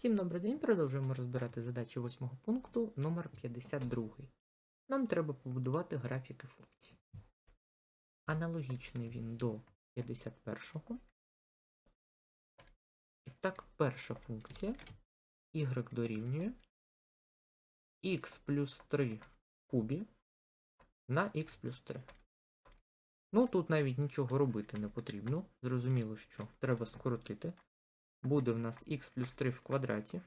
Всім добрий день, продовжуємо розбирати задачі восьмого пункту номер 52. Нам треба побудувати графіки функцій. Аналогічний він до 51-го. І так, перша функція y дорівнює x плюс 3 в кубі на x плюс 3. Ну, тут навіть нічого робити не потрібно. Зрозуміло, що треба скоротити. Буде в нас x плюс 3 в квадраті.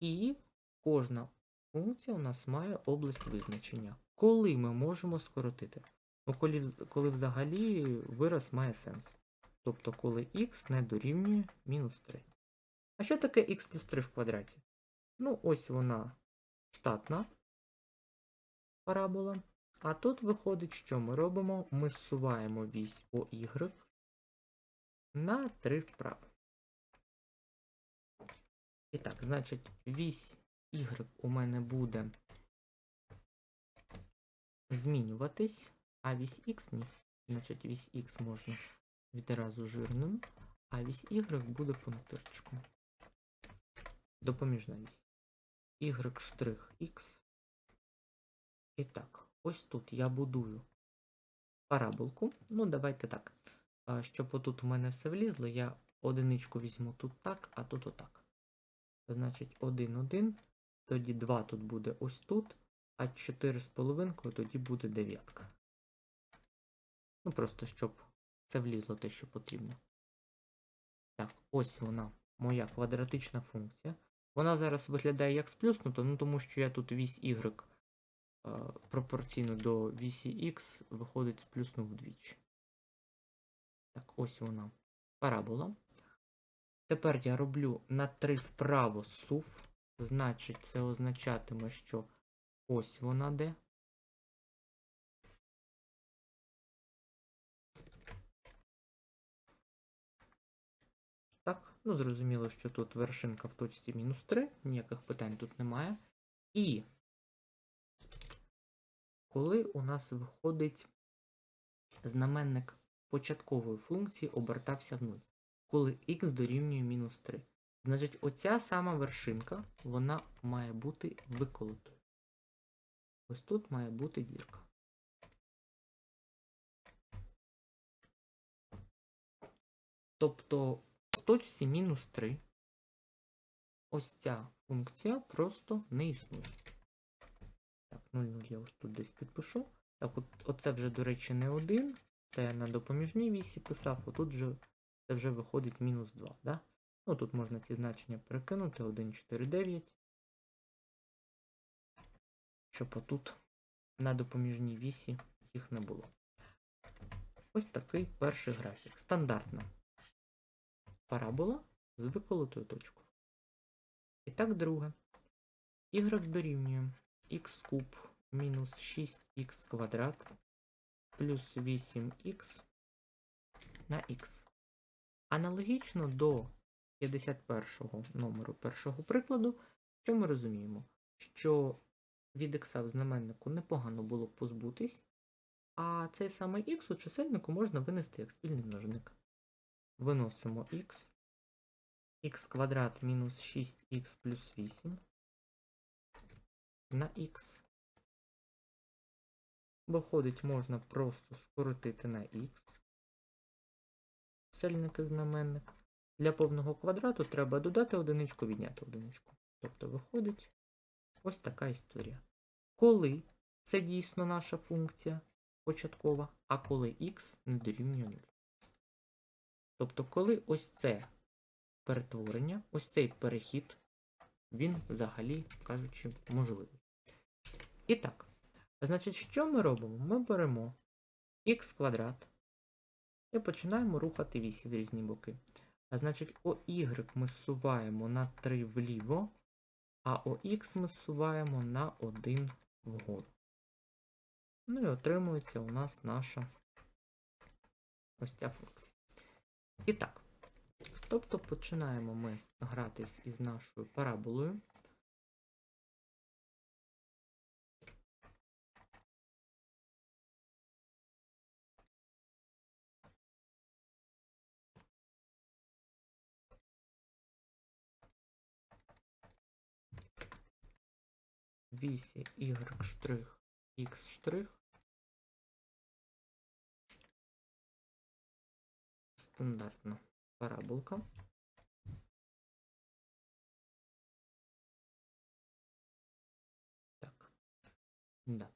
І кожна функція у нас має область визначення. Коли ми можемо скоротити? Ну, коли, коли взагалі вираз має сенс. Тобто, коли x не дорівнює мінус 3. А що таке x плюс 3 в квадраті? Ну, ось вона штатна парабола. А тут виходить, що ми робимо? Ми зсуваємо вісь OY на 3 вправо. І так, значить, вісь Y у мене буде змінюватись, а вісь X ні. Значить, вісь X можна відразу жирним, а вісь Y буде пунктирчиком. Допоміжна вісь. Y штрих X. І так, ось тут я будую параболку. Ну, давайте так. Щоб отут у мене все влізло, я одиничку візьму тут так, а тут отак. Значить, 1, 1, тоді 2 тут буде ось тут, а 4 з половинкою тоді буде дев'ятка. Ну, просто щоб це влізло те, що потрібно. Так, ось вона, моя квадратична функція. Вона зараз виглядає як сплюснута, ну тому що я тут вісь y пропорційно до вісі x виходить сплюснув вдвічі. Так, ось вона. Парабола. Тепер я роблю на 3 вправо сув. Значить, це означатиме, що ось вона де. Так, ну зрозуміло, що тут вершинка в точці мінус 3, ніяких питань тут немає. І коли у нас виходить знаменник початкової функції обертався в 0, коли x дорівнює мінус 3. Значить, оця сама вершинка, вона має бути виколотою. Ось тут має бути дірка. Тобто в точці мінус 3 ось ця функція просто не існує. Так, 0,0 я ось тут десь підпишу. Так, от, оце вже, до речі, не 1. Це я на допоміжній вісі писав, отут вже це вже виходить мінус 2. Да? Ну, тут можна ці значення перекинути 1, 4, 9. Щоб отут на допоміжній вісі їх не було. Ось такий перший графік. Стандартна парабола з виколотою точкою. І так, друге. Y дорівнює x куб мінус 6х квадрат плюс 8х на х. Аналогічно до 51 номеру першого прикладу, що ми розуміємо, що від х в знаменнику непогано було б позбутись, а цей самий х у чисельнику можна винести як спільний множник. Виносимо х, х квадрат мінус 6х плюс 8 на х. Виходить, можна просто скоротити на х. Чисельник і знаменник. Для повного квадрату треба додати одиничку, відняти одиничку. Тобто виходить ось така історія. Коли це дійсно наша функція початкова, а коли х не дорівнює 0. Тобто, коли ось це перетворення, ось цей перехід, він взагалі кажучи можливий. І так, значить, що ми робимо? Ми беремо х квадрат і починаємо рухати вісі в різні боки. А значить, OY ми зсуваємо на 3 вліво, а OX ми зсуваємо на 1 вгору. Ну і отримується у нас наша ось ця функція. І так, тобто починаємо ми гратись із нашою параболою. Вісі y штрих x штрих. Стандартна параболка. Так. Да.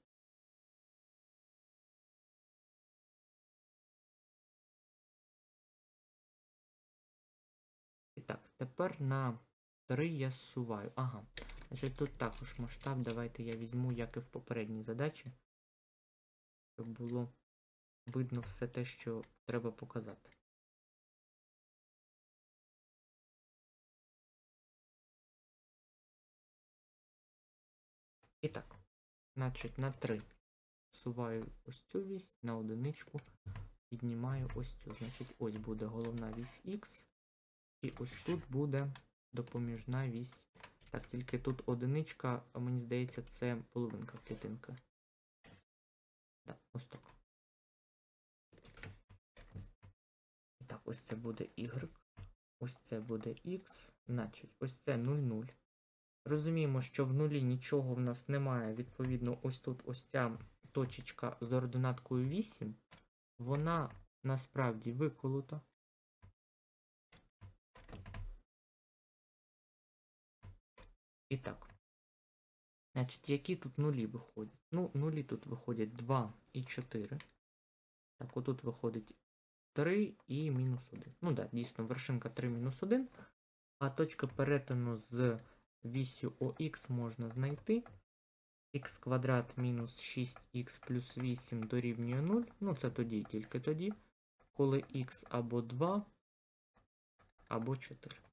І так, тепер на 3 я зсуваю. Ага. Значить, тут також масштаб. Давайте я візьму, як і в попередній задачі. Щоб було видно все те, що треба показати. І так, значить, на 3 всуваю ось цю вісь, на одиничку піднімаю ось цю. Значить, ось буде головна вісь Х. І ось тут буде допоміжна вісь. Так, тільки тут одиничка, а мені здається, це половинка клітинка. Так, ось так. Так, ось це буде Y. Ось це буде X. Значить, ось це 0,0. Розуміємо, що в нулі нічого в нас немає. Відповідно, ось тут ось ця точечка з ординаткою 8. Вона насправді виколота. І так. Значить, які тут нулі виходять? Ну, нулі тут виходять 2 і 4. Так, отут виходить 3 і мінус 1. Ну так, да, дійсно, вершинка 3 мінус 1. А точка перетину з вісю ОХ можна знайти. х квадрат мінус 6х плюс 8 дорівнює 0. Ну, це тоді і тільки тоді, коли х або 2, або 4.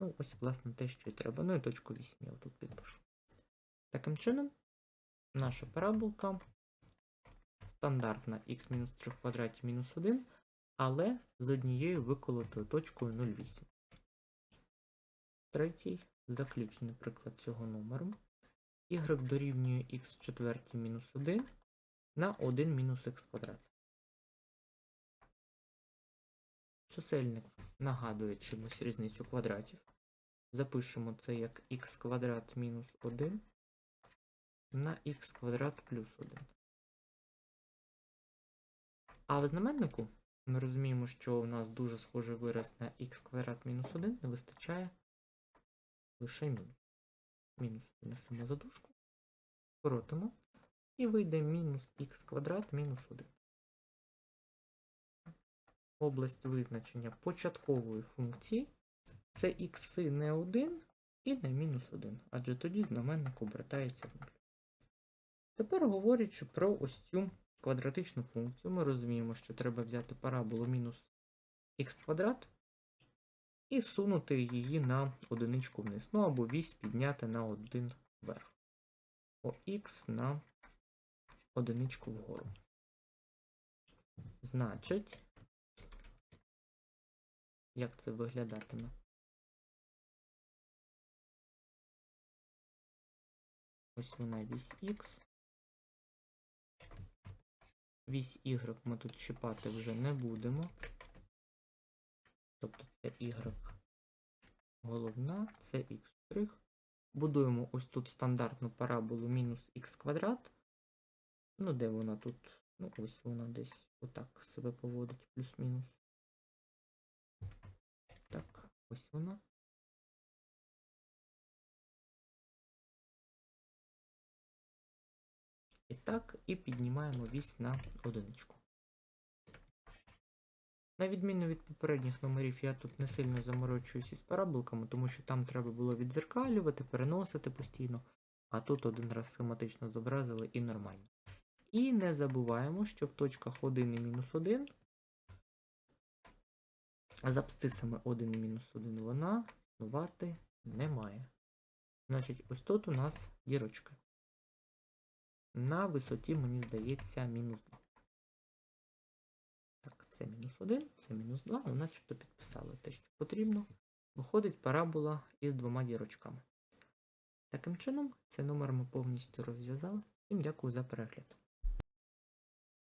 Ну, ось, власне, те, що і треба. Ну і точку 8 я тут підпишу. Таким чином, наша параболка стандартна х-3 в квадраті мінус 1, але з однією виколотою точкою 0,8. Третій заключний приклад цього номеру. y дорівнює в четвертій мінус 1 на 1 мінус х квадрат. Чисельник нагадує чимось різницю квадратів. Запишемо це як х квадрат мінус 1 на х квадрат плюс 1. А в знаменнику ми розуміємо, що у нас дуже схожий вираз на х квадрат мінус 1 не вистачає лише мінус. Мінус внесемо задушку, скоротимо, і вийде мінус х квадрат мінус 1. Область визначення початкової функції це х не 1 і не мінус 1, адже тоді знаменник обертається в 0. Тепер говорячи про ось цю квадратичну функцію, ми розуміємо, що треба взяти параболу мінус х квадрат і сунути її на одиничку вниз. Ну або вісь підняти на один вверх. О х на одиничку вгору. Значить, як це виглядатиме? Ось вона вісь Х. Вісь Y ми тут чіпати вже не будемо. Тобто це Y головна, це X'. Будуємо ось тут стандартну параболу мінус х квадрат. Ну, де вона тут? Ну, ось вона десь отак себе поводить, плюс-мінус. Так, ось вона. І так, і піднімаємо вісь на одиничку. На відміну від попередніх номерів, я тут не сильно заморочуюсь із параболками, тому що там треба було відзеркалювати, переносити постійно, а тут один раз схематично зобразили і нормально. І не забуваємо, що в точках 1 і мінус 1 з абсцисами 1 і мінус 1 вона існувати немає. Значить, ось тут у нас дірочка. На висоті, мені здається, мінус 2. Так, це мінус 1, це мінус 2, ну начебто підписали те, що потрібно. Виходить парабола із двома дірочками. Таким чином, цей номер ми повністю розв'язали. Всім дякую за перегляд.